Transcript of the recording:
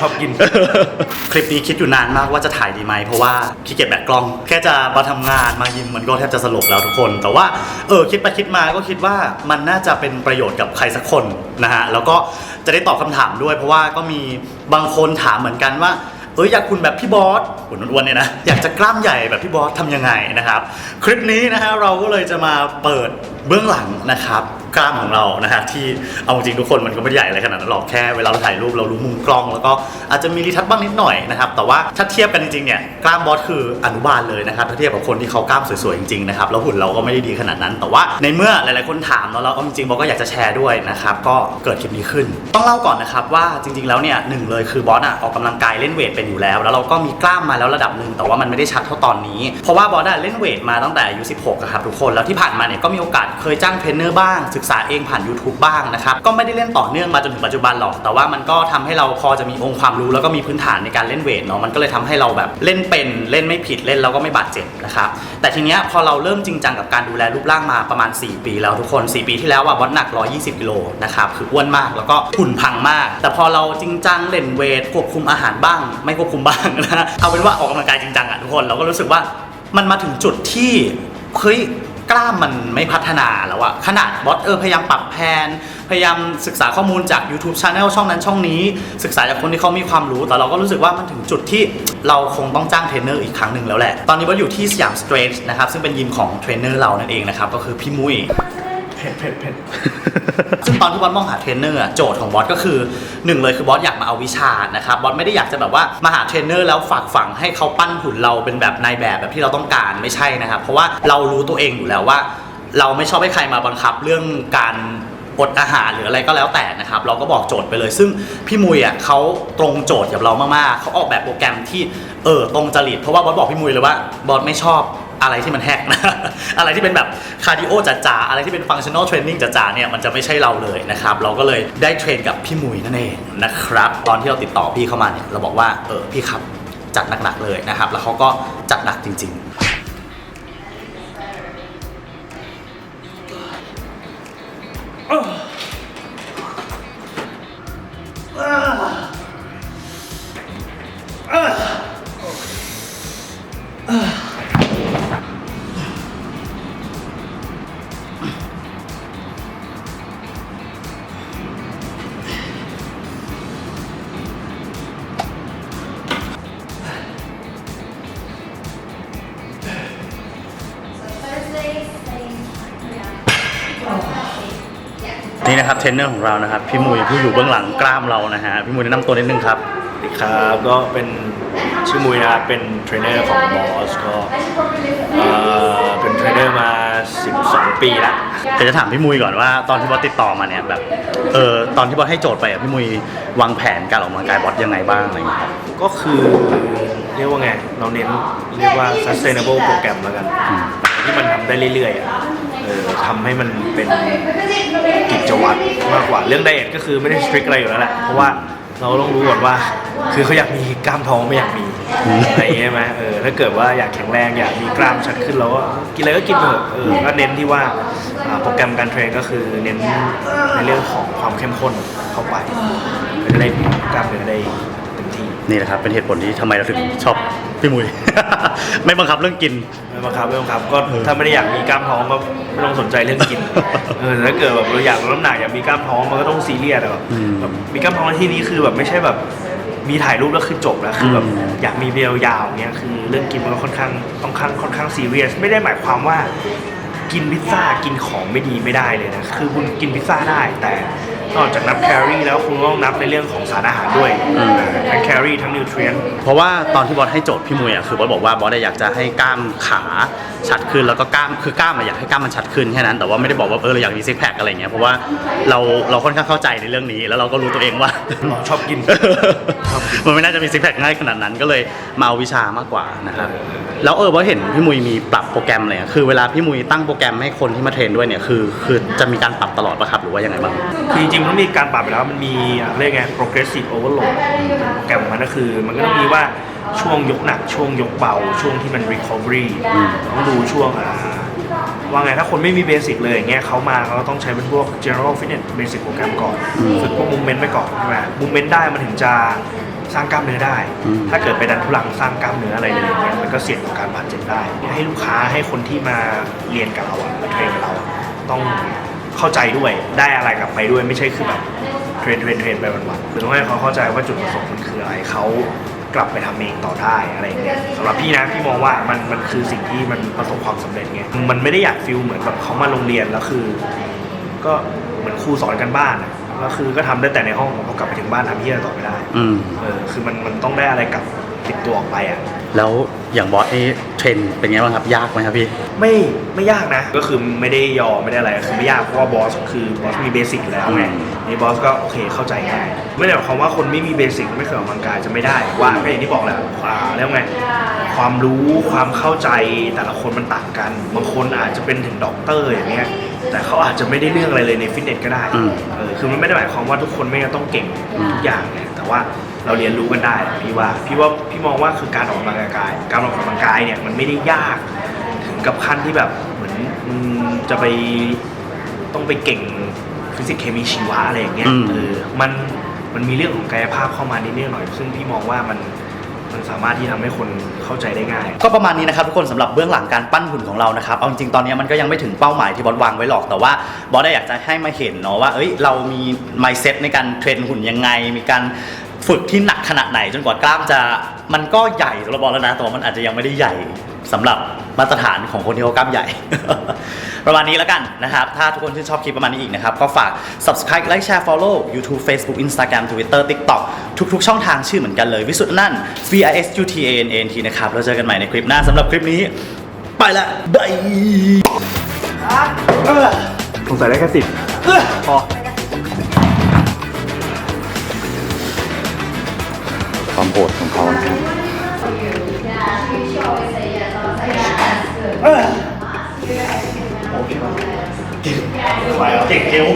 ชอบกิน คลิปนี้คิดอยู่นานมากว่าจะถ่ายดีไหมเพราะว่าขี้เกียจแบกกล้อง แค่จะมาทำงานมายิมมันก็แทบจะสลบแล้วทุกคน แต่ว่าเออคิดไปคิดมาก็คิดว่ามันน่าจะเป็นประโยชน์กับใครสักคนนะฮะแล้วก็จะได้ตอบคำถามด้วย เพราะว่าก็มีบางคนถามเหมือนกันว่าเอออยากคุณแบบพี่บอสหุ่นอ้วนเนี่ยนะอยากจะกล้ามใหญ่แบบพี่บอสทำยังไงนะครับ คลิปนี้นะฮะเราก็เลยจะมาเปิดเบื้องหลังนะครับกล้ามของเรานะฮะที่เอาจริงทุกคนมันก็ไม่ได้ใหญ่อะไรขนาดนั้นหรอกแค่เวลาเราถ่ายรูปเรารู้มุมกล้อง แล้วก็อาจจะมีรีทัชบ้างนิดหน่อยนะครับแต่ว่าถ้าเทียบกันจริงๆเนี่ยกล้ามบอสคืออนุบาลเลยนะครับถ้าเทียบกับคนที่เขากล้ามสวยๆจริงๆนะครับแล้วหุ่นเราก็ไม่ได้ดีขนาดนั้น แต่ว่าในเมื่อหลายๆคนถามเนาะแล้วเอาจริงๆบอสก็อยากจะแชร์ด้วยนะครับก็เกิดคลิปนี้ขึ้น ต้องเล่าก่อนนะครับว่าจริง ๆแล้วเนี่ยหนึ่งเลยคือบอสอะออกกำลังกายเล่นเวทเป็นอยู่แล้ว แล้วเราก็มีกล้ามมาแล้วระดับหนึ่งแต่ว่ามันไม่ได้ชัดเท่าตอนนี้ เพราะว่าบอสเล่นเวทมาตั้งแต่อายุ16ครับทุกคนแล้วที่ผ่านมาเนี่ยก็มีโอกาสเคยจ้างเทรนเนอร์บ้างศึกษาเองผ่าน YouTube บ้างนะครับ ก็ไม่ได้เล่นต่อเนื่องมาจนถึงปัจจุบันหรอก แต่ว่ามันก็ทำให้เราพอจะมีองค์ความรู้แล้วก็มีพื้นฐานในการเล่นเวทเนาะ มันก็เลยทำให้เราแบบเล่นเป็นเล่นไม่ผิดเล่นแล้วก็ไม่บาดเจ็บนะครับ แต่ทีเนี้ยพอเราเริ่มจริงจังกับการดูแลรูปร่างมาประมาณ 4 ปีแล้วทุกคน 4 ปีที่แล้วอะบอสหนัก 120กิโลนะครับคืออ้วนมากแล้วก็หุ่นพังมาก แต่พอเราจริงจังเล่นเวทควบคุมอาหารบ้าง ไม่ควบคุมบ้างนะเอาเป็นว่าออกกำลังกายจริงจังอะทุกคนเราก็รู้สึกว่ามันมาถึงจุดที่เฮ้ย กล้ามมันไม่พัฒนาแล้วอะขนาดบอสเออพยายามปรับแผนพยายามศึกษาข้อมูลจาก YouTube Channel ช่องนั้นช่องนี้ ศึกษาจากคนที่เขามีความรู้ แต่เราก็รู้สึกว่ามันถึงจุดที่เราคงต้องจ้างเทรนเนอร์อีกครั้งหนึ่งแล้วแหละ ตอนนี้บอสอยู่ที่สยามสเตรทนะครับซึ่งเป็นยิมของเทรนเนอร์เรานั่นเองนะครับก็คือพี่มุ้ยเผ็ดเผ็ดเผ็ด ซึ่งตอนที่บอสมองหาเทรนเนอร์อะโจทย์ของบอสก็คือหนึ่งเลยคือบอสอยากมาเอาวิชานะครับบอสไม่ได้อยากจะแบบว่ามาหาเทรนเนอร์แล้วฝากฝังให้เขาปั้นหุ่นเราเป็นแบบนายแบบแบบที่เราต้องการไม่ใช่นะครับ เพราะว่าเรารู้ตัวเองอยู่แล้วว่า เราไม่ชอบให้ใครมาบังคับเรื่องการอดอาหารหรืออะไรก็แล้วแต่นะครับ เราก็บอกโจทย์ไปเลย ซึ่งพี่มุยอะเขาตรงโจทย์กับเรามากๆเขาออกแบบโปรแกรมที่เออตรงจริตเพราะว่าบอสบอกพี่มุยเลยว่าบอสไม่ชอบ อะไรที่มันแฮกนะ อะไรที่เป็นแบบคาร์ดิโอจ๋าๆ อะไรที่เป็นฟังชั่นอลเทรนนิ่งจ๋าๆ เนี่ย มันจะไม่ใช่เราเลยนะครับ เราก็เลยได้เทรนกับพี่มุยนั่นเองนะครับ ตอนที่เราติดต่อพี่เข้ามาเนี่ย เราบอกว่า เออ พี่ครับ จัดหนักๆ เลยนะครับ แล้วเขาก็จัดหนักจริง ๆ นี่นะครับเทรนเนอร์ของเรานะครับ พี่มุยผู้อยู่เบื้องหลังกล้ามเรานะฮะพี่มุยแนะนำตัวนิดนึงครับ สวัสดีครับก็เป็นชื่อมุยนะครับเป็นเทรนเนอร์ของบอสก็เอ่อเป็นเทรนเนอร์มา 12 ปีละเดี๋ยวจะถามพี่มุยก่อนว่าตอนที่บอสติดต่อมาเนี่ยแบบเออตอนที่บอสให้โจทย์ไปอะพี่มุยวางแผนการออกกำลังกายบอสยังไงบ้างอะไรอย่างเงี้ยครับก็คือเรียกว่าไง เราเน้นเรียกว่า sustainable โปรแกรมแล้วกัน ที่มันทำได้เรื่อยๆอะเออทำให้มันเป็นกิจวัตรมากกว่า เรื่องไดเอทก็คือไม่ได้สตริกอะไรอยู่แล้วแหละเพราะว่าเราต้องรู้ก่อนว่า คือเขาอยากมีกล้ามท้องไม่อยากมีอะไรอย่างเงี้ยไหมเออถ้าเกิดว่าอยากแข็งแรงอยากมีกล้ามชัดขึ้นเราก็กินอะไรก็กินเถอะเออก็เน้นที่ว่าโปรแกรมการเทรนก็คือเน้นในเรื่องของความเข้มข้นเข้าไปก็จะได้กล้ามเนื้อได้ นี่แหละครับเป็นเหตุผลที่ทำไมเราถึงชอบพี่มุย ไม่บังคับเรื่องกิน ไม่บังคับไม่บังคับก็ถ้าไม่ได้อยากมีกล้ามท้องก็ไม่ต้องสนใจเรื่องกิน เออแต่ถ้าเกิดแบบเราอยากลดน้ำหนักอยากมีกล้ามท้องมันก็ต้องซีเรียสอะแบบอืมแบบมีกล้ามท้องในที่นี้คือแบบไม่ใช่แบบมีถ่ายรูปแล้วคือจบแล้วคือแบบอืม อยากมีเรียวยาวเนี้ยคือเรื่องกินมันก็ค่อนข้างต้องค่อนค่อนข้างซีเรียสไม่ได้หมายความว่า กินพิซซ่ากินของไม่ดีไม่ได้เลยนะคือคุณกินพิซซ่าได้แต่ นอกจากนับแคลอรี่แล้วคุณต้องนับในเรื่องของสารอาหารด้วยทั้งแคลอรี่ทั้งนิวทรีนเพราะว่าตอนที่บอสให้โจทย์พี่มุยอะคือบอสบอกว่าบอสอยากจะให้กล้ามขาชัดขึ้นแล้วก็กล้ามคือกล้ามอะอยากให้กล้ามมันชัดขึ้นแค่นั้นแต่ว่าไม่ได้บอกว่าเออเราอยากมีซิกแพคอะไรเงี้ยเพราะว่าเราเราค่อนข้างเข้าใจในเรื่องนี้ แล้วเราก็รู้ตัวเองว่าเราชอบกิน มันไม่น่าจะมีซิกแพคง่ายขนาดนั้นก็เลยมาเอาวิชามากกว่านะครับแล้วเออว่าเห็นพี่มุยมีปรับโปรแกรมอะไรอะคือเวลาพี่มุยตั้งโปรแกรมให้คนที่มาเทรนด้วยเนี่ยคือคือจะมีการปรับตลอดป่ะครับหรือว่ายังไงบ้างคือจริงๆมันต้องมีการปรับไปแล้วมันมีเรียกไง progressive overload โปรแกรมมันก็คือ มันก็ต้องมีว่าช่วงยกหนัก ช่วงยกเบา ช่วงที่มัน recovery ต้องดูช่วงอ่าว่าไงถ้าคนไม่มีเบสิกเลยอย่างเงี้ยเขามาเขาต้องใช้เป็นพวก general fitness basic โปรแกรมก่อนฝึกพวก movement ไปก่อนใช่ไหม movement ได้มันถึงจะสร้างกล้ามเนื้อได้ ถ้าเกิดไปดันทุลังสร้างกล้ามเนื้ออะไรเลยอย่างเงี้ยมันก็เสี่ยงต่อการบาดเจ็บได้ ให้ลูกค้าให้คนที่มาเรียนกับเราอะมาเทรนกับเราอะต้อง เข้าใจด้วยได้อะไรกลับไปด้วยไม่ใช่คือแบบเทรนเทรนเทรนไปวันๆคือต้องให้เขาเข้าใจว่าจุดประสงค์มันคืออะไรเขากลับไปทำเองต่อได้อะไรอย่างเงี้ยสำหรับพี่นะพี่มองว่ามันมันคือสิ่งที่มันประสบความสำเร็จไงมันไม่ได้อยากฟิลเหมือนแบบเขามาโรงเรียนแล้วคือ ก็เหมือนครูสอนกันบ้านอะแล้วคือก็ทำได้แต่ในห้องพอกลับไปถึงบ้านทำที่อะไรต่อไม่ได้อืมเออคือมันมันต้องได้อะไรกลับติดตัวออกไปอะ แล้วอย่างบอสนี่เทรนเป็นไงบ้างครับยากไหมครับพี่ ไม่ไม่ยากนะ ก็คือไม่ได้ยอมไม่ได้อะไรคือไม่ยากเพราะว่าบอสคือบอสมีเบสิกอยู่แล้วไงอืมนี่บอสก็โอเคเข้าใจง่ายไม่ได้หมายความว่าคนไม่มีเบสิกไม่เคยออกกำลังกายจะไม่ได้ว่าก็อย่างที่บอกแหละอ่าเรียกว่าไงความรู้ความเข้าใจแต่ละคนมันต่างกันบางคนอาจจะเป็นถึงด็อกเตอร์อย่างเงี้ยแต่เขาอาจจะไม่ได้เรื่องอะไรเลยในฟิตเนสก็ได้อืมเออ คือมันไม่ได้หมายความว่าทุกคนไม่ต้องเก่งทุกอย่างไงแต่ว่า เราเรียนรู้กันได้แหละพี่ว่าพี่ว่าพี่มองว่าคือการออกกำลังกาย การออกกำลังกายเนี่ยมันไม่ได้ยาก ถึงกับขั้นที่แบบเหมือนมึงจะไปต้องไปเก่งฟิสิกส์เคมีชีวะอะไรอย่างเงี้ยอืม เออมันมันมีเรื่องของกายภาพเข้ามานิดๆหน่อยๆซึ่งพี่มองว่ามันมันสามารถที่ทำให้คนเข้าใจได้ง่าย ก็ประมาณนี้นะครับทุกคนสำหรับเบื้องหลังการปั้นหุ่นของเรานะครับเอาจริงๆตอนนี้มันก็ยังไม่ถึงเป้าหมายที่บอสวางไว้หรอกแต่ว่าบอสได้อยากจะให้มาเห็นเนาะว่าเอ้ยเรามี mindset ในการเทรนหุ่นยังไง มีการ ฝึกที่หนักขนาดไหนจนกว่ากล้ามจะมันก็ใหญ่สำหรับบอสแล้วนะแต่ว่ามันอาจจะยังไม่ได้ใหญ่สำหรับมาตรฐานของคนที่เขากล้ามใหญ่ ประมาณนี้แล้วกันนะครับ ถ้าทุกคนชื่นชอบคลิปประมาณนี้อีกนะครับ ก็ฝาก subscribe like share follow YouTube Facebook Instagram Twitter TikTok ทุกๆ ช่องทางชื่อเหมือนกันเลย วิสุทธ์นั่น V I S U T A N A N T นะครับแล้วเจอกันใหม่ในคลิปหน้าสำหรับคลิปนี้ ไปละบายสงสัยได้แค่สิบพอ ดของเขานะครับไหวเหรอเก่งเก่ง